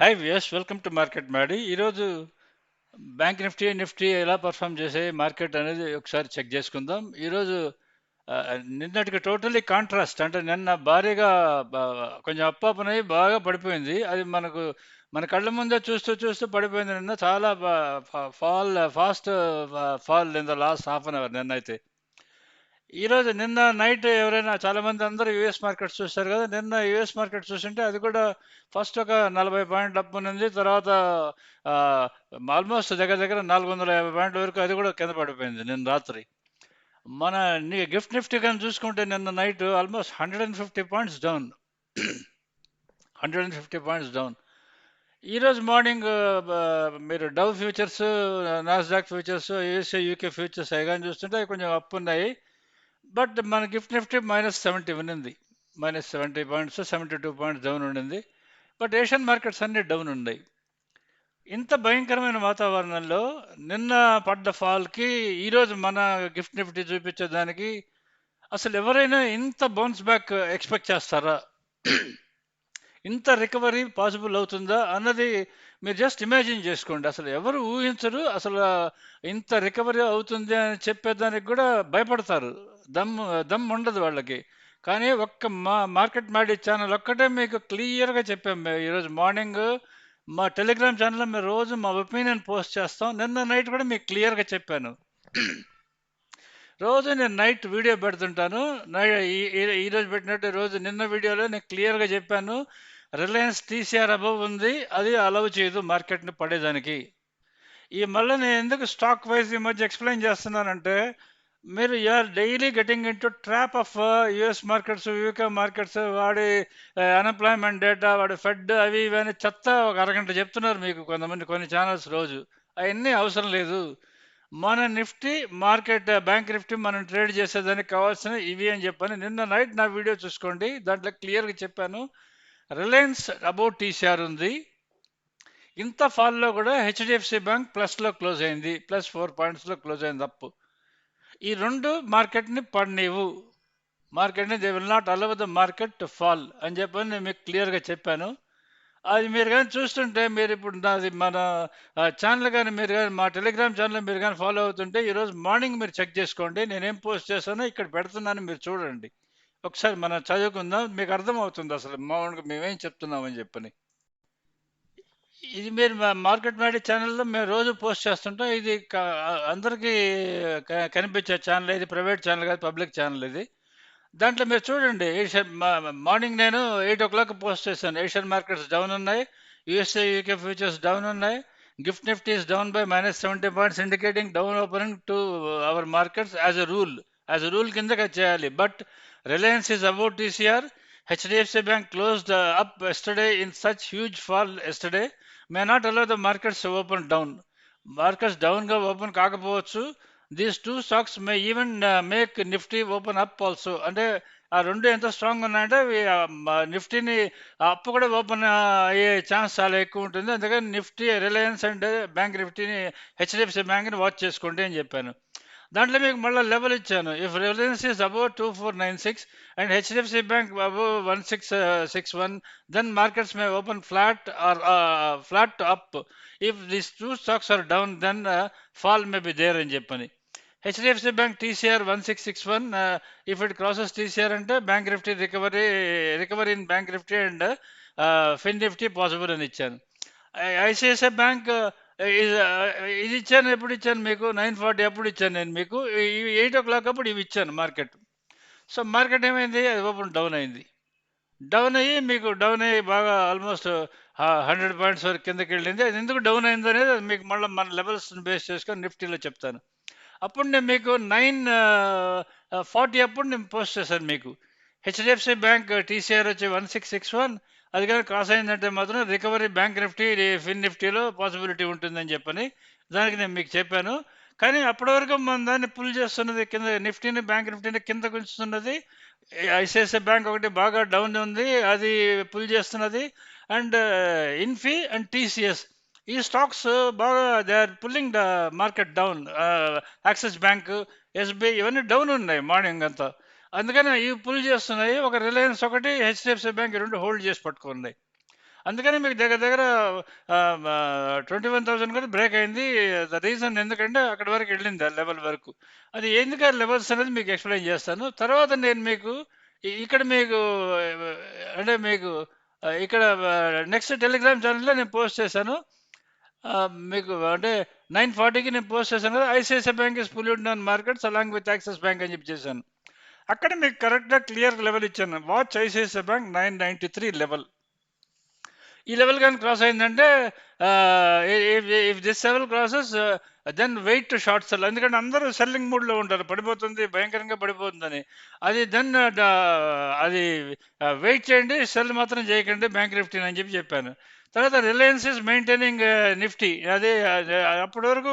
Hi viewers welcome to market మాడి ఈరోజు bank Nifty Nifty ఎలా పర్ఫామ్ చేసే మార్కెట్ అనేది ఒకసారి చెక్ చేసుకుందాం. ఈరోజు నిన్నటికి టోటలీ కాంట్రాస్ట్ అంటే నిన్న భారీగా కొంచెం అప్పాపనై బాగా పడిపోయింది. అది మనకు మన కళ్ళ ముందే చూస్తూ చూస్తూ పడిపోయింది నిన్న. చాలా fall fast fall in the last half an hour నిన్న అయితే ఈరోజు నిన్న నైట్ ఎవరైనా చాలా మంది అందరూ యూఎస్ మార్కెట్ చూశారు కదా నిన్న యూఎస్ మార్కెట్ చూస్తుంటే అది కూడా ఫస్ట్ ఒక నలభై పాయింట్ అప్ ఉంది తర్వాత ఆల్మోస్ట్ దగ్గర దగ్గర నాలుగు వందల యాభై పాయింట్ల వరకు అది కూడా కింద పడిపోయింది నిన్న రాత్రి. మన నీ గిఫ్ట్ నిఫ్టీ కానీ చూసుకుంటే నిన్న night almost hundred and fifty points down. Hundred and fifty points down. ఈరోజు మార్నింగ్ మీరు Dow futures Nasdaq futures USA UK futures అవి కానీ చూస్తుంటే అవి కొంచెం అప్ ఉన్నాయి. బట్ మన గిఫ్ట్ నిఫ్టీ మైనస్ సెవెంటీ ఉంది minus seventy points seventy two points down ఉండింది బట్ ఏషియన్ మార్కెట్స్ అన్నీ డౌన్ ఉన్నాయి. ఇంత భయంకరమైన వాతావరణంలో నిన్న పడ్డ ఫాల్కి ఈరోజు మన గిఫ్ట్ నిఫ్టీ చూపించేదానికి అసలు ఎవరైనా ఇంత బౌన్స్ బ్యాక్ ఎక్స్పెక్ట్ చేస్తారా? ఇంత రికవరీ పాసిబుల్ అవుతుందా అన్నది మీరు జస్ట్ ఇమాజిన్ చేసుకోండి. అసలు ఎవరు ఊహించరు అసలు ఇంత రికవరీ అవుతుంది అని చెప్పేదానికి కూడా భయపడతారు. దమ్ దమ్ ఉండదు వాళ్ళకి. కానీ ఒక్క మా మార్కెట్ మాడి ఛానల్ ఒక్కటే మీకు క్లియర్గా చెప్పాం మేము ఈరోజు మార్నింగ్. మా టెలిగ్రామ్ ఛానల్లో మేము రోజు మా ఒపీనియన్ పోస్ట్ చేస్తాం. నిన్న నైట్ కూడా మీకు క్లియర్గా చెప్పాను. రోజు నేను నైట్ వీడియో పెడుతుంటాను. ఈ- ఈరోజు పెట్టినట్టు రోజు నిన్న వీడియోలో నేను క్లియర్గా చెప్పాను. రిలయన్స్ టీసీఆర్ అబవ్ ఉంది. అది అలవ్ చేయదు మార్కెట్ని పడేదానికి. ఈ మళ్ళీ నేను ఎందుకు స్టాక్ వైజ్ ఈ మధ్య ఎక్స్ప్లెయిన్ చేస్తున్నానంటే మీరు you are daily getting in to trap of uh, US markets UK markets వాడి uh, అన్ఎంప్లాయ్మెంట్ డేటా వాడి ఫెడ్ అవి ఇవి అని చెత్త ఒక అరగంట చెప్తున్నారు మీకు కొంతమంది కొన్ని ఛానల్స్ రోజు. అవన్నీ అవసరం లేదు. మన Nifty market uh, bank Nifty మనం ట్రేడ్ చేసేదానికి కావాల్సిన ఇవి అని చెప్పాను నిన్న నైట్ నా వీడియో చూసుకోండి. దాంట్లో క్లియర్గా చెప్పాను. రిలయన్స్ అబౌట్ టీసీఆర్ ఉంది. ఇంత ఫాల్లో కూడా హెచ్డిఎఫ్సి బ్యాంక్ ప్లస్లో క్లోజ్ అయింది. ప్లస్ ఫోర్ పాయింట్స్లో క్లోజ్ అయింది అప్పు. ఈ రెండు మార్కెట్ని పడనీవు. మార్కెట్ని they will not allow the market to fall అని చెప్పని నేను మీకు క్లియర్గా చెప్పాను. అది మీరు కానీ చూస్తుంటే మీరు ఇప్పుడు నాది మన ఛానల్ కానీ మీరు కానీ మా టెలిగ్రామ్ ఛానల్ మీరు కానీ ఫాలో అవుతుంటే ఈరోజు మార్నింగ్ మీరు చెక్ చేసుకోండి. నేనేం పోస్ట్ చేశానో ఇక్కడ పెడుతున్నాను మీరు చూడండి. ఒకసారి మనం చదువుకుందాం మీకు అర్థమవుతుంది అసలు. మామూలుగా మేమేం చెప్తున్నామని చెప్పని. ఇది మీరు మా మార్కెట్ మ్యాడీ ఛానల్లో మేము రోజు పోస్ట్ చేస్తుంటాం. ఇది అందరికీ కనిపించే ఛానల్. ఇది ప్రైవేట్ ఛానల్ కాదు పబ్లిక్ ఛానల్ ఇది. దాంట్లో మీరు చూడండి ఏషియన్ మార్నింగ్ నేను ఎయిట్ ఓ క్లాక్ పోస్ట్ చేశాను. ఏషియన్ మార్కెట్స్ డౌన్ ఉన్నాయి. యూఎస్ఏ యూకే ఫ్యూచర్స్ డౌన్ ఉన్నాయి. Gift Nifty's down by minus seventy points indicating down opening to our markets as a rule. As a rule కిందకి చేయాలి but Reliance is about TCR HDFC bank closed up yesterday in such huge fall yesterday. May not allow the markets open down markets డౌన్గా open కాకపోవచ్చు. These two stocks may even make Nifty open up also అంటే ఆ రెండు ఎంత strong ఉన్నాయంటే నిఫ్టీని up కూడా open అయ్యే chance చాలా ఎక్కువ ఉంటుంది. అందుకని నిఫ్టీ రిలయన్స్ అండ్ బ్యాంక్ నిఫ్టీని హెచ్డిఎఫ్సి బ్యాంక్ని వాచ్ చేసుకోండి అని చెప్పాను. దాంట్లో మీకు మళ్ళీ లెవెల్ ఇచ్చాను if Reliance is above two four nine six and HDFC bank above one six six one then markets may open flat or flat up if this two stocks are down then fall may be there అని చెప్పని HDFC bank TCR one six six one if it crosses TCR అంటే bank Nifty recovery recovery in bank Nifty and Fin Nifty possible అని ఇచ్చాను ICICI bank ఇది ఇచ్చాను ఎప్పుడు ఇచ్చాను మీకు? నైన్ ఫార్టీ అప్పుడు ఇచ్చాను నేను మీకు. ఎయిట్ ఓ క్లాక్ అప్పుడు ఇవి ఇచ్చాను మార్కెట్. సో మార్కెట్ ఏమైంది? అది ఓపెన్ డౌన్ అయింది. డౌన్ అయ్యి మీకు డౌన్ అయ్యి బాగా ఆల్మోస్ట్ హండ్రెడ్ పాయింట్స్ వరకు కిందకి వెళ్ళింది. అది ఎందుకు డౌన్ అయింది అనేది అది మీకు మళ్ళీ మన లెవెల్స్ని బేస్ చేసుకొని నిఫ్టీలో చెప్తాను. అప్పుడు నేను మీకు నైన్ ఫార్టీ అప్పుడు నేను పోస్ట్ చేశాను మీకు. హెచ్డిఎఫ్సి బ్యాంక్ టీసీఆర్ వచ్చి వన్ సిక్స్ సిక్స్ వన్ అది కానీ క్రాస్ అయిందంటే మాత్రం రికవరీ బ్యాంక్ నిఫ్టీ ఫిన్ నిఫ్టీలో పాసిబిలిటీ ఉంటుందని చెప్పని దానికి నేను మీకు చెప్పాను. కానీ అప్పటి వరకు మన దాన్ని పుల్ చేస్తున్నది కింద నిఫ్టీని బ్యాంక్ నిఫ్టీని కింద ఉంచుతున్నది ఐసిఐసిఐ బ్యాంక్ ఒకటి బాగా డౌన్ ఉంది అది పుల్ చేస్తున్నది. అండ్ ఇన్ఫీ అండ్ టీసీఎస్ ఈ స్టాక్స్ బాగా they are pulling the market down Axis bank SBI ఇవన్నీ డౌన్ ఉన్నాయి మార్నింగ్ అంతా. అందుకని ఇవి పుల్ చేస్తున్నాయి. ఒక రిలయన్స్ ఒకటి హెచ్డిఎఫ్సి బ్యాంక్ రెండు హోల్డ్ చేసి పట్టుకున్నాయి అందుకని మీకు దగ్గర దగ్గర ట్వంటీ వన్ థౌసండ్ కూడా బ్రేక్ అయింది. ద రీజన్ ఎందుకంటే అక్కడ వరకు వెళ్ళింది ఆ లెవెల్ వరకు. అది ఎందుకు ఆ లెవెల్స్ అనేది మీకు ఎక్స్ప్లెయిన్ చేస్తాను. తర్వాత నేను మీకు ఇక్కడ మీకు అంటే మీకు ఇక్కడ నెక్స్ట్ టెలిగ్రామ్ ఛానల్లో నేను పోస్ట్ చేశాను. మీకు అంటే నైన్ ఫార్టీకి నేను పోస్ట్ చేశాను కదా ICICI bank is pulled on markets along with Axis bank అని చెప్పి చేశాను. అక్కడ మీకు కరెక్ట్గా క్లియర్ లెవెల్ ఇచ్చాను. Watch ICICI bank nine ninety three level. ఈ లెవెల్ కానీ క్రాస్ అయిందంటే if this level crosses then wait to short sell. ఎందుకంటే అందరూ సెల్లింగ్ మూడ్లో ఉంటారు. పడిపోతుంది భయంకరంగా పడిపోతుందని. అది దెన్ అది వెయిట్ చేయండి సెల్ మాత్రం చేయకండి బ్యాంక్ నిఫ్టీ అని చెప్పి చెప్పాను. తర్వాత రిలయన్స్ ఇస్ మెయింటైనింగ్ నిఫ్టీ అదే అప్పటి వరకు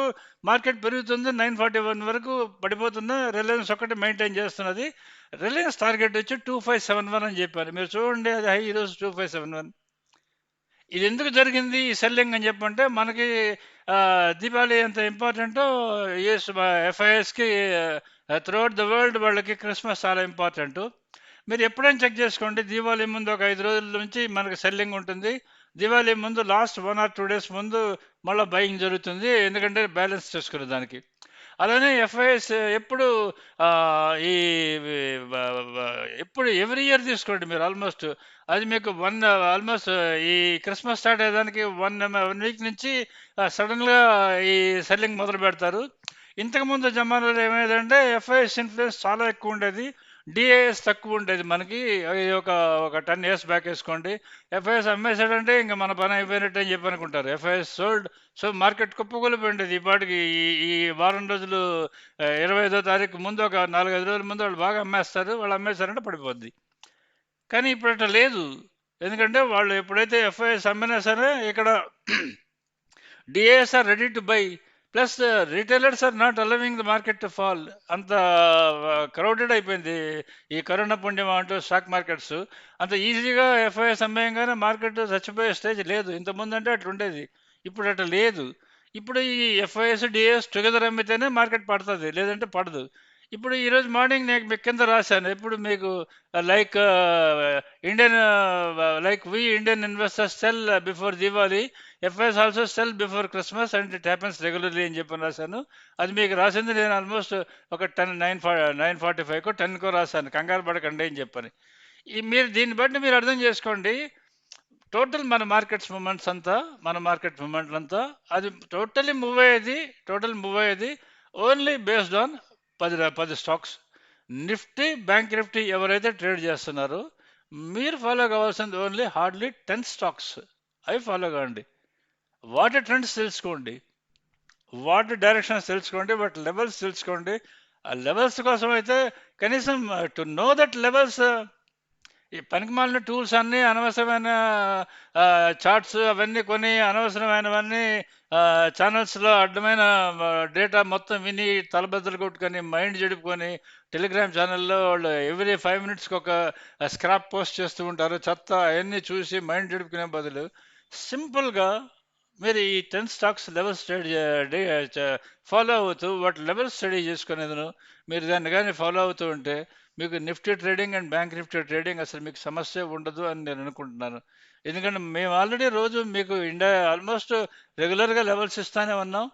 మార్కెట్ పెరుగుతుంది నైన్ ఫార్టీ వన్ వరకు పడిపోతున్న రిలయన్స్ ఒకటి మెయింటైన్ చేస్తున్నది. రిలయన్స్ టార్గెట్ వచ్చి టూ ఫైవ్ సెవెన్ వన్ అని చెప్పారు. మీరు చూడండి అది హై ఈరోజు టూ ఫైవ్ సెవెన్ వన్ ఇది ఎందుకు జరిగింది ఈ సెల్లింగ్ అని చెప్పంటే మనకి దీపావళి ఎంత ఇంపార్టెంటో యుఎస్ ఎఫ్ఐఎస్కి త్రూఅవుట్ ద వరల్డ్ వాళ్ళకి క్రిస్మస్ చాలా ఇంపార్టెంట్ మీరు ఎప్పుడైనా చెక్ చేసుకోండి దీపావళి ముందు ఒక ఐదు రోజుల నుంచి మనకి సెల్లింగ్ ఉంటుంది. దివాళీ ముందు last one or two days ముందు మళ్ళీ బయింగ్ జరుగుతుంది. ఎందుకంటే బ్యాలెన్స్ చేసుకునే దానికి. అలానే ఎఫ్ఐఎస్ ఎప్పుడు ఈ ఎప్పుడు ఎవ్రీ ఇయర్ తీసుకోండి మీరు ఆల్మోస్ట్ అది మీకు వన్ ఆల్మోస్ట్ ఈ క్రిస్మస్ స్టార్ట్ అయ్యేదానికి వన్ వన్ వీక్ నుంచి సడన్గా ఈ సెల్లింగ్ మొదలు పెడతారు. ఇంతకుముందు జమానాలో ఏమైందంటే ఎఫ్ఐఎస్ ఇన్ఫ్లుయెన్స్ చాలా ఎక్కువ ఉండేది. డిఏఎస్ తక్కువ ఉండేది మనకి. అది ఒక ఒక టెన్ ఇయర్స్ బ్యాక్ వేసుకోండి. ఎఫ్ఐఎస్ అమ్మేసాడంటే ఇంకా మన పని అయిపోయినట్టు అని చెప్పి అనుకుంటారు. ఎఫ్ఐఎస్ సోల్డ్ సో మార్కెట్ కుప్పకూలిపోయింది ఇప్పటికి పాటికి ఈ ఈ వారం రోజులు ఇరవై ఐదో తారీఖు ముందు ఒక నాలుగైదు రోజుల ముందు వాళ్ళు బాగా అమ్మేస్తారు. వాళ్ళు అమ్మేశారంటే పడిపోద్ది. కానీ ఇప్పుడు అట్లా లేదు. ఎందుకంటే వాళ్ళు ఎప్పుడైతే ఎఫ్ఐఎస్ అమ్మినా సరే ఇక్కడ DIIs are ready to buy plus retailers are not allowing the market to fall అంత uh, క్రౌడెడ్ అయిపోయింది ఈ కరోనా పుణ్యం అంటూ స్టాక్ మార్కెట్స్ అంత ఈజీగా ఎఫ్ఐఎస్ అమ్మేయంగానే మార్కెట్ చచ్చిపోయే స్టేజ్ లేదు. ఇంతకుముందు అంటే అట్లా ఉండేది. ఇప్పుడు అట్లా లేదు. ఇప్పుడు ఈ ఎఫ్ఐఎస్ డిఎస్ టుగెదర్ అమ్మితేనే మార్కెట్ పడుతుంది. లేదంటే పడదు. ఇప్పుడు ఈరోజు మార్నింగ్ నేను మీకు కింద రాశాను. ఇప్పుడు మీకు like Indian like we Indian investors sell before Diwali FIIs also sell before Christmas and it happens regularly అని చెప్పి రాశాను అది మీకు రాసింది నేను ఆల్మోస్ట్ ఒక టెన్ నైన్ ఫా నైన్ ఫార్టీ ఫైవ్కో టెన్కో రాశాను. కంగారు పడకండి అని చెప్పని. ఈ మీరు దీన్ని బట్టి మీరు అర్థం చేసుకోండి. టోటల్ మన మార్కెట్స్ మూమెంట్స్ అంతా మన మార్కెట్ మూమెంట్లు అంతా అది టోటలీ మూవ్ అయ్యేది టోటల్ మూవ్ అయ్యేది ఓన్లీ బేస్డ్ ఆన్ పది పది స్టాక్స్ నిఫ్టీ బ్యాంక్ నిఫ్టీ ఎవరైతే ట్రేడ్ చేస్తున్నారో మీరు ఫాలో కావాల్సింది ఓన్లీ హార్డ్లీ టెన్ స్టాక్స్ అవి ఫాలో కావండి. వాటి ట్రెండ్స్ తెలుసుకోండి. వాటి డైరెక్షన్స్ తెలుసుకోండి వాటి లెవెల్స్ తెలుసుకోండి. ఆ లెవెల్స్ కోసం అయితే కనీసం టు నో దట్ లెవెల్స్ ఈ పనికిమాలిన టూల్స్ అన్నీ అనవసరమైన చార్ట్స్ అవన్నీ కొని అనవసరమైనవన్నీ ఛానల్స్లో అడ్డమైన డేటా మొత్తం విని తలబద్దలు కొట్టుకొని మైండ్ జడుపుకొని టెలిగ్రామ్ ఛానల్లో వాళ్ళు ఎవ్రీ ఫైవ్ మినిట్స్కి ఒక స్క్రాప్ పోస్ట్ చేస్తూ ఉంటారు. చెత్త అవన్నీ చూసి మైండ్ జడుపుకునే బదులు సింపుల్గా మీరు ఈ ten stocks level study follow అవుతూ వాటి లెవెల్ స్టడీ చేసుకునేది మీరు దాన్ని కానీ ఫాలో అవుతూ ఉంటే మీకు Nifty trading and bank Nifty trading అసలు మీకు సమస్య ఉండదు అని నేను అనుకుంటున్నాను. ఎందుకంటే మేము ఆల్రెడీ రోజు మీకు ఇండియా ఆల్మోస్ట్ రెగ్యులర్గా లెవెల్స్ ఇస్తానే ఉన్నాం.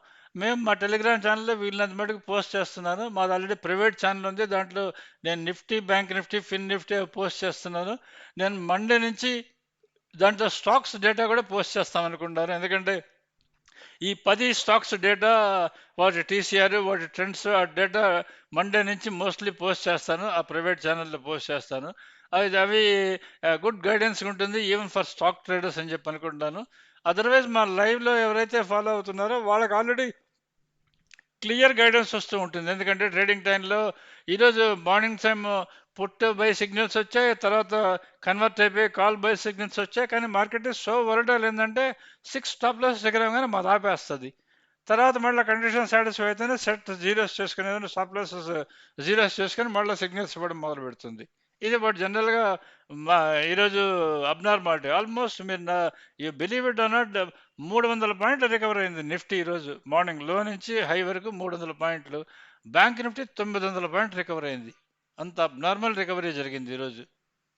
మేము మా టెలిగ్రామ్ ఛానల్లో వీళ్ళంత మటుకు పోస్ట్ చేస్తున్నాను. మాది ఆల్రెడీ ప్రైవేట్ ఛానల్ ఉంది. దాంట్లో నేను Nifty bank Nifty Fin Nifty post చేస్తున్నాను. నేను మండే నుంచి దాంట్లో స్టాక్స్ డేటా కూడా పోస్ట్ చేస్తాం అనుకుంటారు. ఎందుకంటే ఈ పది స్టాక్స్ డేటా వాటి టీసీఆర్ వాటి ట్రెండ్స్ ఆ డేటా మండే నుంచి మోస్ట్లీ పోస్ట్ చేస్తాను. ఆ ప్రైవేట్ ఛానల్లో పోస్ట్ చేస్తాను. అది అవి గుడ్ గైడెన్స్ ఉంటుంది ఈవెన్ ఫర్ స్టాక్ ట్రేడర్స్ అని చెప్పి అనుకుంటాను. అదర్వైజ్ మా లైవ్లో ఎవరైతే ఫాలో అవుతున్నారో వాళ్ళకి ఆల్రెడీ క్లియర్ గైడెన్స్ వస్తూ ఉంటుంది. ఎందుకంటే ట్రేడింగ్ టైంలో ఈరోజు morning time put buy signals వచ్చాయి తర్వాత కన్వర్ట్ అయిపోయి కాల్ బై సిగ్నల్స్ వచ్చాయి కానీ మార్కెట్ సో వరటల్ ఏంటంటే సిక్స్ స్టాప్ లాస్ దగ్గర కానీ మాది ఆపేస్తుంది. తర్వాత మళ్ళీ కండిషన్ సాటిస్ఫై అయితేనే సెట్ జీరోస్ చేసుకుని స్టాప్ లాసెస్ జీరోస్ చేసుకుని మళ్ళీ సిగ్నల్స్ ఇవ్వడం మొదలు పెడుతుంది. ఇది బట్ జనరల్గా మా ఈరోజు అబ్నార్మాలిటీ ఆల్మోస్ట్ మీరు నా యూ బిలీవ్ ఇట్ అన్నట్ మూడు వందల పాయింట్లు రికవర్ అయింది నిఫ్టీ ఈరోజు. మార్నింగ్లో నుంచి హై వరకు మూడు వందల పాయింట్లు. బ్యాంక్ నిఫ్టీ తొమ్మిది వందల పాయింట్ రికవర్ అయింది. అంత నార్మల్ రికవరీ జరిగింది ఈరోజు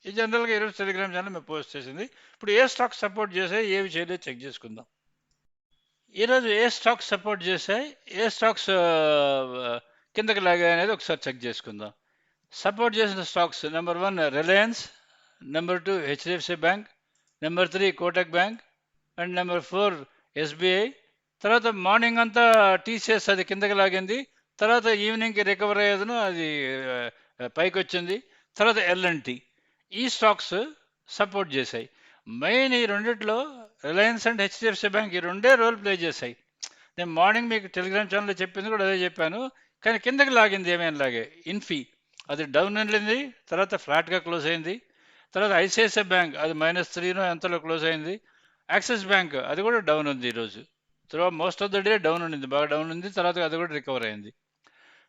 ఈ జనరల్గా ఈరోజు టెలిగ్రామ్ ఛానల్ మేము పోస్ట్ చేసింది. ఇప్పుడు ఏ స్టాక్ సపోర్ట్ చేసాయి ఏవి చేయలేదు చెక్ చేసుకుందాం. ఈరోజు ఏ స్టాక్స్ సపోర్ట్ చేశాయి ఏ స్టాక్స్ కిందకి లాగాయి అనేది ఒకసారి చెక్ చేసుకుందాం. సపోర్ట్ చేసిన stocks number one Reliance number two HDFC bank number three Kotak bank and number four SBI తర్వాత మార్నింగ్ అంతా టీసీఎస్ అది కిందకి లాగింది. తర్వాత ఈవినింగ్కి రికవర్ అయ్యేదను అది పైకి వచ్చింది తర్వాత ఎల్ఎన్టీ ఈ స్టాక్స్ సపోర్ట్ చేశాయి. మెయిన్ ఈ రెండిట్లో రిలయన్స్ అండ్ హెచ్డిఎఫ్సి బ్యాంక్ ఈ రెండే రోల్ ప్లే చేశాయి. నేను మార్నింగ్ మీకు టెలిగ్రామ్ ఛానల్లో చెప్పింది కూడా అదే చెప్పాను. కానీ కిందకి లాగింది ఏమైనా లాగే? ఇన్ఫీ. అది డౌన్ వెళ్ళింది. తర్వాత ఫ్లాట్గా క్లోజ్ అయింది. తర్వాత ఐసిఐసిఐ బ్యాంక్ అది మైనస్ త్రీనో ఎంతలో క్లోజ్ అయింది. యాక్సిస్ బ్యాంక్ అది కూడా డౌన్ ఉంది ఈరోజు. Through most of the day down ఉండింది. బాగా డౌన్ ఉంది. తర్వాత అది కూడా రికవర్ అయింది.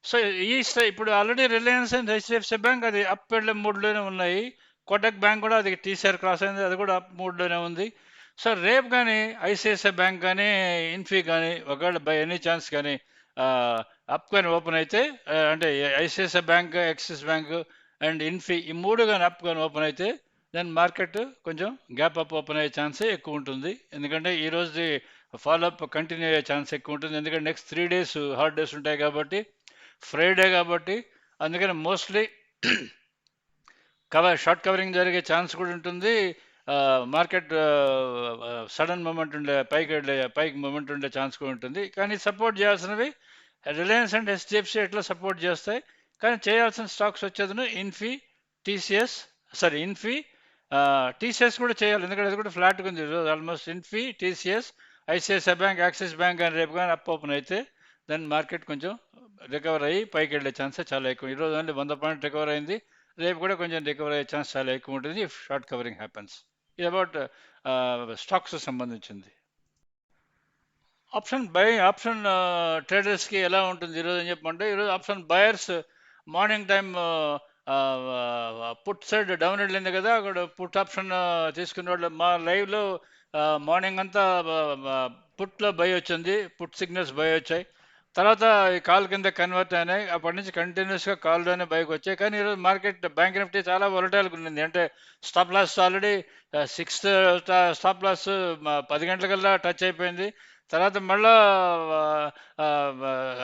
సో ఈ ఇప్పుడు already Reliance and HDFC bank అది అప్ వెళ్ళే మూడ్లోనే ఉన్నాయి. కోటక్ బ్యాంక్ కూడా అది టీసీఆర్ క్రాస్ అయింది. అది కూడా అప్ మూడ్లోనే ఉంది. సో రేపు కానీ ఐసిఐసిఐ బ్యాంక్ కానీ ఇన్ఫీ కానీ ఒకవేళ బై ఎనీ ఛాన్స్ కానీ అప్ కానీ ఓపెన్ అయితే అంటే ICICI bank Axis bank and Infy ఈ మూడు కానీ అప్ కానీ ఓపెన్ అయితే దెన్ మార్కెట్ కొంచెం గ్యాప్ అప్ ఓపెన్ అయ్యే ఛాన్సే ఎక్కువ ఉంటుంది. ఎందుకంటే ఈరోజు ఫాలో అప్ కంటిన్యూ అయ్యే ఛాన్స్ ఎక్కువ ఉంటుంది. ఎందుకంటే నెక్స్ట్ త్రీ డేస్ హాలిడేస్ ఉంటాయి కాబట్టి ఫ్రైడే కాబట్టి అందుకని మోస్ట్లీ కవర్ షార్ట్ కవరింగ్ జరిగే ఛాన్స్ కూడా ఉంటుంది. మార్కెట్ సడన్ మూమెంట్ ఉండే పైకి వెళ్ళే పైకి మూమెంట్ ఉండే ఛాన్స్ కూడా ఉంటుంది. కానీ సపోర్ట్ చేయాల్సినవి రిలయన్స్ అండ్ హెచ్డిఎఫ్సి ఎట్లా సపోర్ట్ చేస్తాయి? కానీ చేయాల్సిన స్టాక్స్ వచ్చేది Infy TCS sorry Infy TCS కూడా చేయాలి. ఎందుకంటే అది కూడా ఫ్లాట్గా ఉంది. ఈరోజు almost Infy TCS ICICI bank Axis bank అని రేపు కానీ అప్ ఓపెన్ అయితే దెన్ మార్కెట్ కొంచెం రికవర్ అయ్యి పైకి వెళ్ళే ఛాన్సే చాలా ఎక్కువ. ఈరోజు ఓన్లీ వంద పాయింట్ రికవర్ అయింది. రేపు కూడా కొంచెం రికవర్ అయ్యే ఛాన్స్ చాలా ఎక్కువ ఉంటుంది. ఇఫ్ షార్ట్ కవరింగ్ హ్యాపెన్స్ ఇది అబౌట్ స్టాక్స్ సంబంధించింది. ఆప్షన్ బై ఆప్షన్ ట్రేడర్స్కి ఎలా ఉంటుంది? ఈరోజు అని చెప్పమంటే ఈరోజు option buyers morning time put side down వెళ్ళింది కదా అక్కడ పుట్ ఆప్షన్ తీసుకున్న వాళ్ళు మా లైవ్లో మార్నింగ్ అంతా పుట్లో బై వచ్చింది. పుట్ సిగ్నల్స్ బై వచ్చాయి. తర్వాత ఈ కాల్ కింద కన్వర్ట్ అయినాయి. అప్పటి నుంచి కంటిన్యూస్గా కాల్లోనే బైక్ వచ్చాయి. కానీ ఈరోజు మార్కెట్ బ్యాంక్ నిఫ్టీ చాలా వొలటైల్గా ఉండింది అంటే stop loss already sixth stop loss పది గంటలకల్లా టచ్ అయిపోయింది. తర్వాత మళ్ళా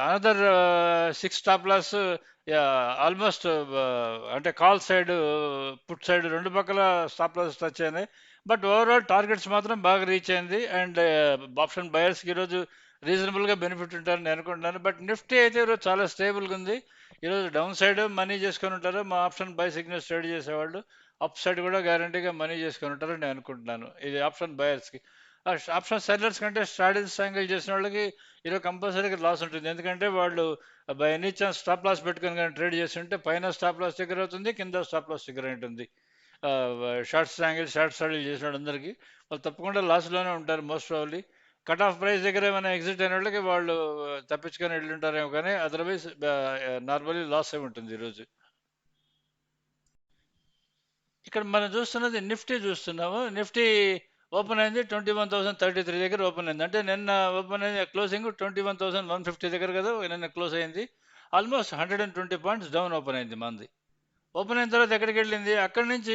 another six stop loss almost అంటే కాల్ సైడ్ పుట్ సైడ్ రెండు పక్కల స్టాప్ లాస్ టచ్ అయినాయి. బట్ ఓవరాల్ టార్గెట్స్ మాత్రం బాగా రీచ్ అయింది. అండ్ ఆప్షన్ బయర్స్కి ఈరోజు రీజనబుల్గా బెనిఫిట్ ఉంటారని నేను అనుకుంటున్నాను. బట్ నిఫ్టీ అయితే ఈరోజు చాలా స్టేబుల్గా ఉంది. ఈరోజు డౌన్ సైడ్ మనీ చేసుకొని ఉంటారు. మా ఆప్షన్ బై సిగ్నల్స్ ట్రేడ్ చేసేవాళ్ళు. అప్ సైడ్ కూడా గ్యారంటీగా మనీ చేసుకొని ఉంటారని నేను అనుకుంటున్నాను. ఇది ఆప్షన్ బయర్స్కి ఆప్షన్ సెల్లర్స్ కంటే స్ట్రాటజీస్ యాంగిల్ చేసిన వాళ్ళకి ఈరోజు కంపల్సరీగా లాస్ ఉంటుంది. ఎందుకంటే వాళ్ళు by any chance stop loss పెట్టుకొని కానీ ట్రేడ్ చేసి ఉంటే పైన స్టాప్ లాస్ దగ్గర అవుతుంది కింద స్టాప్ లాస్ దగ్గర ఉంటుంది. షార్ట్స్ యాంగిల్ షార్ట్ స్ట్రాటజీ చేసిన వాళ్ళందరికీ. వాళ్ళు తప్పకుండా లాస్లోనే ఉంటారు most probably cut off price దగ్గర ఏమైనా ఎగ్జిట్ అయిన వాళ్ళకి వాళ్ళు తప్పించుకొని వెళ్ళి ఉంటారేమో కానీ అదర్వైజ్ నార్మల్లీ లాస్ అయి ఉంటుంది ఈరోజు ఇక్కడ మనం చూస్తున్నది నిఫ్టీ చూస్తున్నాము. నిఫ్టీ ఓపెన్ అయింది twenty one thousand thirty three దగ్గర ఓపెన్ అయింది. అంటే నిన్న ఓపెన్ అయింది closing twenty one thousand one fifty దగ్గర కదా నిన్న క్లోజ్ అయింది. Almost hundred and twenty points down open అయింది మంది. ఓపెన్ అయిన తర్వాత ఎక్కడికి వెళ్ళింది? అక్కడి నుంచి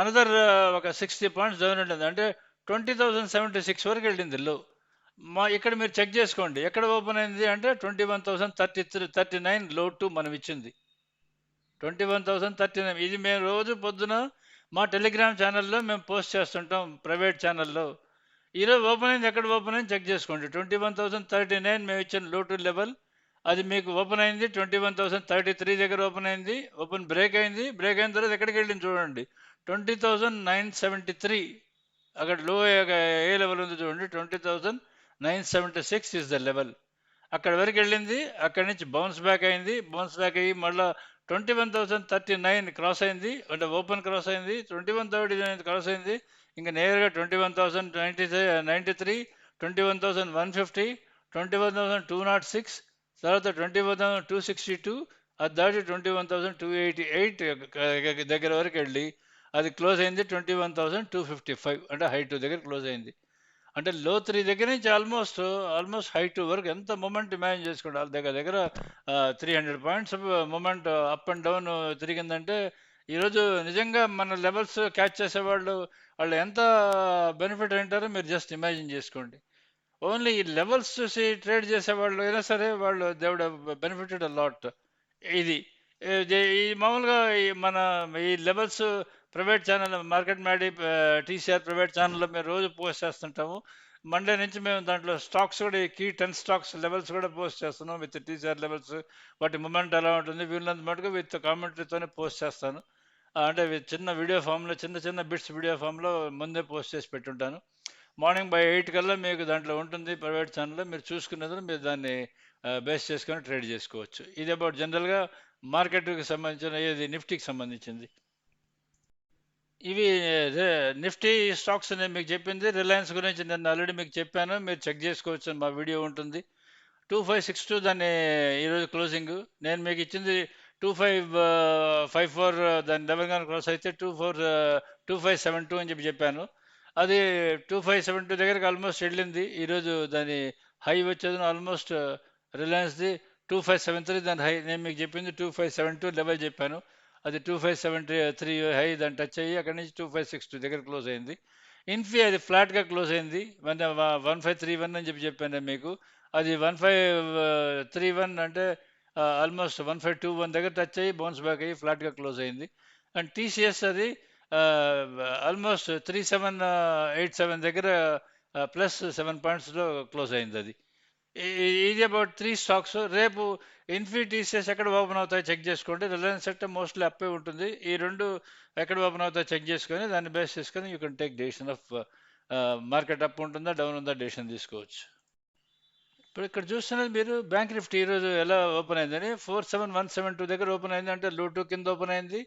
అనదర్ ఒక సిక్స్టీ పాయింట్స్ డౌన్ ఉంటుంది. అంటే ట్వంటీ థౌసండ్ సెవెంటీ సిక్స్ వరకు వెళ్ళింది లో మా ఇక్కడ మీరు చెక్ చేసుకోండి. ఎక్కడ ఓపెన్ అయింది అంటే twenty one thousand thirty three thirty నైన్లో టు మనం ఇచ్చింది. Twenty one thousand thirty nine. ఇది మేము రోజు పొద్దున మా టెలిగ్రామ్ ఛానల్లో మేము పోస్ట్ చేస్తుంటాం ప్రైవేట్ ఛానల్లో. ఈరోజు ఓపెన్ అయింది. ఎక్కడ ఓపెన్ అయింది చెక్ చేసుకోండి. Twenty one thousand thirty nine మేము ఇచ్చిన లో టు లెవెల్. అది మీకు ఓపెన్ అయింది. Twenty one thousand thirty three దగ్గర ఓపెన్ అయింది. ఓపెన్ బ్రేక్ అయింది. బ్రేక్ అయిన తర్వాత ఎక్కడికి వెళ్ళింది చూడండి. Twenty thousand nine seventy three అక్కడ లో ఏ లెవెల్ ఉంది చూడండి twenty thousand nine seventy six is the level అక్కడ వరకు వెళ్ళింది అక్కడి నుంచి బౌన్స్ బ్యాక్ అయింది. బౌన్స్ బ్యాక్ అయ్యి మళ్ళీ twenty one thousand thirty nine cross అయింది అంటే ఓపెన్ క్రాస్ అయింది. Twenty one thirty nine cross అయింది. ఇంకా నేరుగా twenty one thousand ninety ninety three twenty one thousand one fifty twenty one thousand two nought six తర్వాత twenty one thousand two sixty two అది దాటి twenty one thousand two eighty eight దగ్గర వరకు వెళ్ళి అది క్లోజ్ అయింది twenty one thousand two fifty five అంటే high two దగ్గర క్లోజ్ అయింది. అంటే లో త్రీ దగ్గర నుంచి ఆల్మోస్ట్ ఆల్మోస్ట్ హై టూ వరకు ఎంత మూమెంట్ ఇమాజిన్ చేసుకోండి వాళ్ళ దగ్గర దగ్గర three hundred points moment up and down తిరిగిందంటే ఈరోజు నిజంగా మన లెవెల్స్ క్యాచ్ చేసేవాళ్ళు వాళ్ళు ఎంత బెనిఫిట్ అంటారో మీరు జస్ట్ ఇమాజిన్ చేసుకోండి. ఓన్లీ ఈ లెవెల్స్ చూసి ట్రేడ్ చేసేవాళ్ళు అయినా సరే వాళ్ళు దేవుడ బెనిఫిటెడ్ లాట్ ఇది ఈ మామూలుగా మన ఈ levels private channel market Maadi TCR private ఛానల్లో మేము రోజు పోస్ట్ చేస్తుంటాము. మండే నుంచి మేము దాంట్లో స్టాక్స్ కూడా ఈ కీ టెన్ స్టాక్స్ లెవెల్స్ కూడా పోస్ట్ చేస్తున్నాం విత్ టీసీఆర్ లెవెల్స్. వాటి మూమెంట్ ఎలా ఉంటుంది? వీళ్ళంత మటుకు విత్ కామెంటరీతోనే పోస్ట్ చేస్తాను. అంటే చిన్న వీడియో ఫామ్లో చిన్న చిన్న బిట్స్ వీడియో ఫామ్లో ముందే పోస్ట్ చేసి పెట్టుంటాను. మార్నింగ్ బై ఎయిట్ కల్లా మీకు దాంట్లో ఉంటుంది ప్రైవేట్ ఛానల్లో మీరు చూసుకున్నది మీరు దాన్ని బేస్ చేసుకొని ట్రేడ్ చేసుకోవచ్చు. ఇది అబౌట్ జనరల్గా మార్కెట్కి సంబంధించిన ఏది నిఫ్టీకి సంబంధించింది. ఇవి నిఫ్టీ స్టాక్స్ నేను మీకు చెప్పింది. రిలయన్స్ గురించి నేను ఆల్రెడీ మీకు చెప్పాను. మీరు చెక్ చేసుకోవచ్చు మా వీడియో ఉంటుంది. టూ ఫైవ్ సిక్స్ టూ దాన్ని ఈరోజు క్లోజింగ్. నేను మీకు ఇచ్చింది టూ ఫైవ్ ఫైవ్ ఫోర్ దాని లెవెన్ కానీ క్రాస్ అయితే two four two five seven two అని చెప్పి చెప్పాను. అది టూ ఫైవ్ సెవెన్ టూ దగ్గరికి ఆల్మోస్ట్ వెళ్ళింది. ఈరోజు దాని హై వచ్చేది ఆల్మోస్ట్ రిలయన్స్ది టూ ఫైవ్ సెవెన్ త్రీ దాని హై. నేను మీకు చెప్పింది two five seven two level చెప్పాను. అది two five seven three high దాన్ని టచ్ అయ్యి అక్కడి నుంచి టూ ఫైవ్ సిక్స్ టూ దగ్గర క్లోజ్ అయింది. ఇన్ఫీ అది ఫ్లాట్గా క్లోజ్ అయింది. One one five three one అని చెప్పి చెప్పాను మీకు. అది వన్ ఫైవ్ త్రీ వన్ అంటే almost one five two one దగ్గర టచ్ అయ్యి బౌన్స్ బ్యాక్ అయ్యి ఫ్లాట్గా క్లోజ్ అయింది. అండ్ టీసీఎస్ అది almost three seven eight seven దగ్గర ప్లస్ సెవెన్ పాయింట్స్లో క్లోజ్ అయింది అది. ఇది అబౌట్ త్రీ స్టాక్స్. రేపు ఇన్ఫీ ఎక్కడ ఓపెన్ అవుతాయో చెక్ చేసుకోండి. రిలయన్స్ సెక్టర్ మోస్ట్లీ అప్పే ఉంటుంది. ఈ రెండు ఎక్కడ ఓపెన్ అవుతాయో చెక్ చేసుకొని దాన్ని బేస్ చేసుకొని you can take decision of market up ఉంటుందా డౌన్ ఉందా డెసిషన్ తీసుకోవచ్చు. ఇప్పుడు ఇక్కడ చూస్తున్నది మీరు బ్యాంక్ నిఫ్టీ ఈరోజు ఎలా ఓపెన్ అయిందని. Four seven one seven two దగ్గర ఓపెన్ అయింది అంటే లో టూ కింద ఓపెన్ అయింది.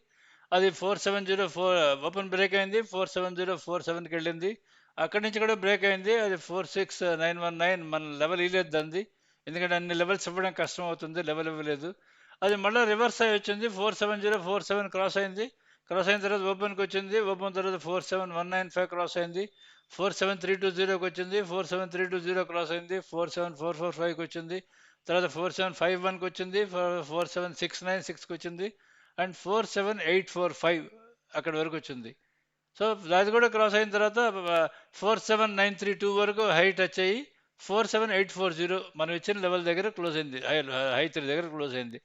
అది four seven zero four open break అయింది. ఫోర్ సెవెన్ జీరో ఫోర్ సెవెన్కి వెళ్ళింది. అక్కడి నుంచి కూడా బ్రేక్ అయింది. అది four six nine one nine మన లెవెల్ ఇవ్వలేదు అంది. ఎందుకంటే అన్ని లెవెల్స్ ఇవ్వడం కష్టం అవుతుంది లెవెల్ ఇవ్వలేదు. అది మళ్ళీ రివర్స్ అయ్యి వచ్చింది. Four seven zero four seven cross అయింది. క్రాస్ అయిన తర్వాత ఓపెన్కి వచ్చింది. ఓపెన్ తర్వాత four seven one nine five cross అయింది. ఫోర్ సెవెన్ త్రీ టూ జీరోకి వచ్చింది. Four seven three two zero cross అయింది. ఫోర్ సెవెన్ ఫోర్ ఫోర్ ఫైవ్కి వచ్చింది. తర్వాత ఫోర్ సెవెన్ ఫైవ్ వన్కి వచ్చింది. ఫోర్ సెవెన్ సిక్స్ నైన్ సిక్స్కి వచ్చింది. And four seven eight four five అక్కడ వరకు వచ్చింది. సో అది కూడా క్రాస్ అయిన తర్వాత four seven nine three two వరకు హై టచ్ అయ్యి four seven eight four zero మనం ఇచ్చిన లెవెల్ దగ్గర క్లోజ్ అయింది. హై హై త్రీ దగ్గర క్లోజ్ అయింది.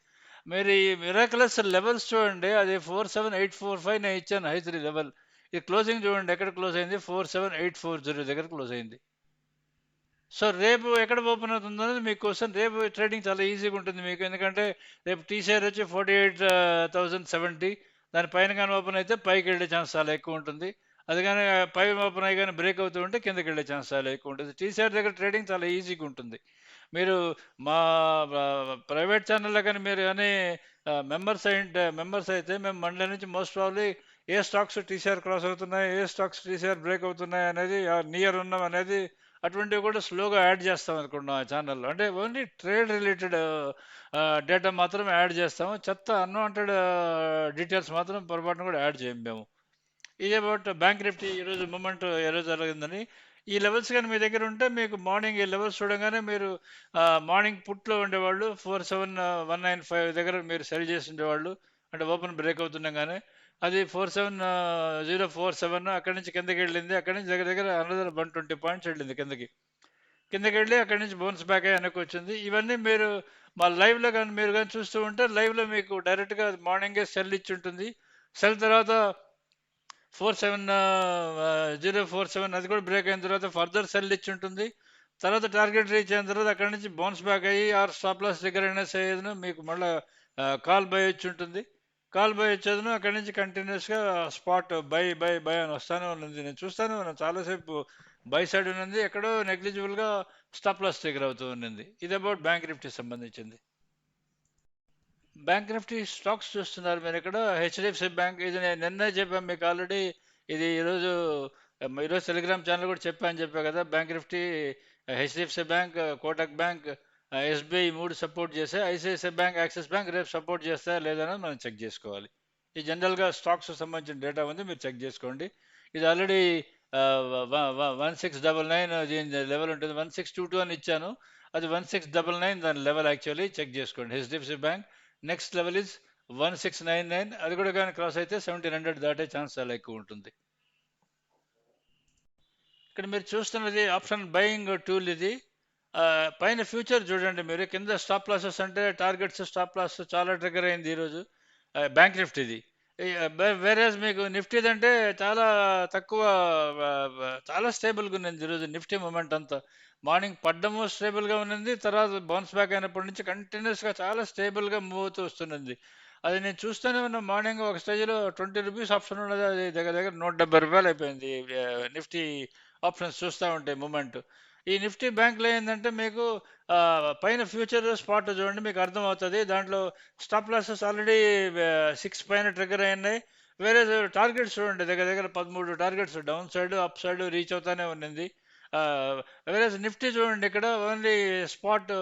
మీరు ఈ మిరాకులస్ లెవెల్స్ చూడండి. అది four seven eight four five నేను ఇచ్చాను హై త్రీ లెవెల్ ఇది క్లోజింగ్ చూడండి ఎక్కడ క్లోజ్ అయింది? Four seven eight four zero దగ్గర క్లోజ్ అయింది. సో రేపు ఎక్కడ ఓపెన్ అవుతుందో అనేది మీకు క్వశ్చన్ రేపు ట్రేడింగ్ చాలా ఈజీగా ఉంటుంది మీకు. ఎందుకంటే రేపు టీసీఆర్ వచ్చి ఫార్టీ ఎయిట్ థౌజండ్ సెవెంటీ దాని పైన కానీ ఓపెన్ అయితే పైకి వెళ్ళే ఛాన్స్ చాలా ఎక్కువ ఉంటుంది. అది కానీ పై ఓపెన్ అయ్యి కానీ బ్రేక్ అవుతూ ఉంటే కిందకి వెళ్ళే ఛాన్స్ చాలా ఎక్కువ ఉంటుంది. టీసీఆర్ దగ్గర ట్రేడింగ్ చాలా ఈజీగా ఉంటుంది. మీరు మా ప్రైవేట్ ఛానల్లో కానీ మీరు కానీ మెంబర్స్ అయింటే మెంబర్స్ అయితే మేము మండే నుంచి మోస్ట్ ప్రాబ్లీ ఏ స్టాక్స్ టీసీఆర్ క్రాస్ అవుతున్నాయి ఏ స్టాక్స్ టీసీఆర్ బ్రేక్ అవుతున్నాయి అనేది నియర్ ఉన్నాం అనేది అటువంటివి కూడా స్లోగా యాడ్ చేస్తాం అనుకుంటున్నాం ఆ ఛానల్లో అంటే ఓన్లీ ట్రేడ్ రిలేటెడ్ డేటా మాత్రమే యాడ్ చేస్తాము. చెత్త అన్వాంటెడ్ డీటెయిల్స్ మాత్రం పొరపాటున కూడా యాడ్ చేయం మేము. ఇది అబౌట్ బ్యాంక్ నిఫ్టీ ఈరోజు మూమెంట్ ఈరోజు జరిగిందని. ఈ లెవెల్స్ కానీ మీ దగ్గర ఉంటే మీకు మార్నింగ్ ఈ లెవెల్స్ చూడగానే మీరు మార్నింగ్ పుట్లో ఉండేవాళ్ళు four seven one nine five దగ్గర మీరు సెల్ చేసి ఉండేవాళ్ళు. అంటే ఓపెన్ బ్రేక్ అవుతుండగానే అది four seven zero four seven అక్కడి నుంచి కిందకి వెళ్ళింది. అక్కడి నుంచి దగ్గర దగ్గర అనదర్ వన్ ట్వంటీ పాయింట్స్ వెళ్ళింది కిందకి. కిందకి వెళ్ళి అక్కడి నుంచి బోన్స్ బ్యాక్ అయ్యి వెనక్కి వచ్చింది. ఇవన్నీ మీరు మా లైవ్లో కానీ మీరు కానీ చూస్తూ ఉంటే లైవ్లో మీకు డైరెక్ట్గా మార్నింగే సెల్ ఇచ్చి ఉంటుంది. సెల్ తర్వాత four seven zero four seven అది కూడా బ్రేక్ అయిన తర్వాత ఫర్దర్ సెల్ ఇచ్చి ఉంటుంది. తర్వాత టార్గెట్ రీచ్ అయిన తర్వాత అక్కడి నుంచి బౌన్స్ బ్యాక్ అయ్యి ఆర్ స్టాప్ లాస్ దగ్గర అయినా సరేను మీకు మళ్ళీ కాల్ బై వచ్చి ఉంటుంది. కాల్ బై వచ్చేదను అక్కడి నుంచి కంటిన్యూస్గా స్పాట్ బై బై బై అని వస్తానే ఉన్నది. నేను చూస్తానే ఉన్నాను చాలాసేపు బై సైడ్ ఉన్నది ఎక్కడో నెగ్లిజిబుల్గా స్టాప్ లాస్ దగ్గర అవుతూ ఉన్నింది. ఇది అబౌట్ బ్యాంక్ నిఫ్టీ సంబంధించింది. బ్యాంక్ నిఫ్టీ స్టాక్స్ చూస్తున్నారు మీరు ఇక్కడ. హెచ్డిఎఫ్సి బ్యాంక్ ఇది నేను నిన్నే చెప్పాను మీకు ఆల్రెడీ ఇది ఈరోజు ఈరోజు టెలిగ్రామ్ ఛానల్ కూడా చెప్పాను చెప్పా కదా. Bank Nifty HDFC bank Kotak bank SBI మూడు సపోర్ట్ చేస్తే ఐసిఐసిఐ బ్యాంక్ యాక్సిస్ బ్యాంక్ రేపు సపోర్ట్ చేస్తాయా లేదని మనం చెక్ చేసుకోవాలి. ఈ జనరల్గా స్టాక్స్ సంబంధించిన డేటా ఉంది మీరు చెక్ చేసుకోండి. ఇది already one six double nine దీని లెవెల్ ఉంటుంది. వన్ సిక్స్ టూ టూ అని ఇచ్చాను. అది వన్ సిక్స్ డబల్ నైన్ దాని లెవెల్ యాక్చువల్లీ చెక్ చేసుకోండి. HDFC bank next level is one six nine nine. అది కూడా కానీ క్రాస్ అయితే సెవెంటీన్ హండ్రెడ్ దాటే ఛాన్స్ చాలా ఎక్కువ ఉంటుంది. ఇక్కడ మీరు చూస్తున్నది ఆప్షన్ బయింగ్ టూల్ ఇది. పైన ఫ్యూచర్ చూడండి మీరు. కింద స్టాప్ లాసెస్ అంటే టార్గెట్స్ స్టాప్ లాస్ చాలా ట్రిగర్ అయింది ఈరోజు. బ్యాంక్ నిఫ్టీది వేరే మీకు నిఫ్టీది అంటే చాలా తక్కువ చాలా స్టేబుల్గా ఉన్నది ఈరోజు నిఫ్టీ మూమెంట్ అంతా. మార్నింగ్ పడ్డము స్టేబుల్గా ఉన్నది తర్వాత బౌన్స్ బ్యాక్ అయినప్పటి నుంచి కంటిన్యూస్గా చాలా స్టేబుల్గా మూవ్ అవుతూ వస్తున్నది. అది నేను చూస్తూనే ఉన్న మార్నింగ్ ఒక స్టేజ్లో ట్వంటీ రూపీస్ ఆప్షన్ ఉన్నది అది దగ్గర దగ్గర నూట డెబ్బై రూపాయలు అయిపోయింది నిఫ్టీ ఆప్షన్స్ చూస్తూ ఉంటాయి మూమెంట్ ఈ నిఫ్టీ బ్యాంక్లో ఏంటంటే మీకు పైన ఫ్యూచర్ స్పాట్ చూడండి మీకు అర్థమవుతుంది. దాంట్లో స్టాప్ లాసెస్ ఆల్రెడీ సిక్స్ పైన ట్రిగర్ అయినాయి. వేరే టార్గెట్స్ చూడండి దగ్గర దగ్గర పదమూడు targets down side up side reach అవుతానే ఉన్నది. వేరే నిఫ్టీ చూడండి ఇక్కడ only spot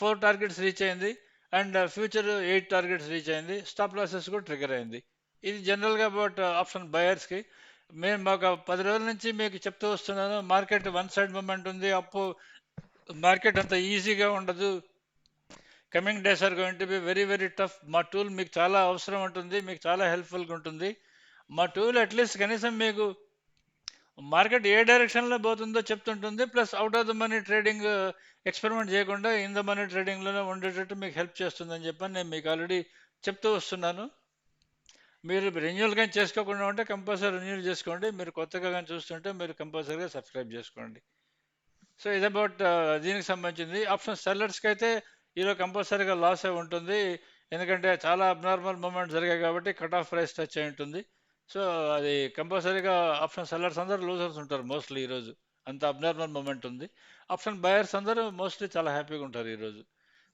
four targets reach అయింది and future eight targets reach అయింది స్టాప్ లాసెస్ కూడా ట్రిగర్ అయింది. ఇది జనరల్గా అబౌట్ ఆప్షన్ బయర్స్కి. మేము మాకు పది రోజుల నుంచి మీకు చెప్తూ వస్తున్నాను మార్కెట్ వన్ సైడ్ మూమెంట్ ఉంది అప్పు మార్కెట్ అంత ఈజీగా ఉండదు. Coming days are going to be very very tough. మా టూల్ మీకు చాలా అవసరం ఉంటుంది మీకు చాలా హెల్ప్ఫుల్గా ఉంటుంది. మా టూల్ అట్లీస్ట్ కనీసం మీకు మార్కెట్ ఏ డైరెక్షన్లో పోతుందో చెప్తుంటుంది plus out of the money trading uh, experiment చేయకుండా ఇన్ ద మనీ ట్రేడింగ్లోనే ఉండేటట్టు మీకు హెల్ప్ చేస్తుందని చెప్పని నేను మీకు ఆల్రెడీ చెప్తూ వస్తున్నాను. మీరు రెన్యూవల్ కానీ చేసుకోకుండా ఉంటే కంపల్సరీ రెన్యూల్ చేసుకోండి. మీరు కొత్తగా కానీ చూస్తుంటే మీరు కంపల్సరీగా సబ్స్క్రైబ్ చేసుకోండి. సో ఇది అబౌట్ uh, దీనికి సంబంధించింది. ఆప్షన్ సెల్లర్స్కి అయితే ఈరోజు కంపల్సరీగా లాస్ అయి ఉంటుంది. ఎందుకంటే చాలా అబ్నార్మల్ మూమెంట్ జరిగాయి కాబట్టి కట్ ఆఫ్ ప్రైస్ టచ్ అయి ఉంటుంది. సో అది కంపల్సరీగా ఆప్షన్ సెల్లర్స్ అందరూ లూజర్స్ ఉంటారు మోస్ట్లీ ఈరోజు. అంత అబ్నార్మల్ మూమెంట్ ఉంది. ఆప్షన్ బయర్స్ అందరూ మోస్ట్లీ చాలా హ్యాపీగా ఉంటారు ఈరోజు.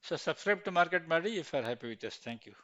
So subscribe to market Maadi if are happy with us thank you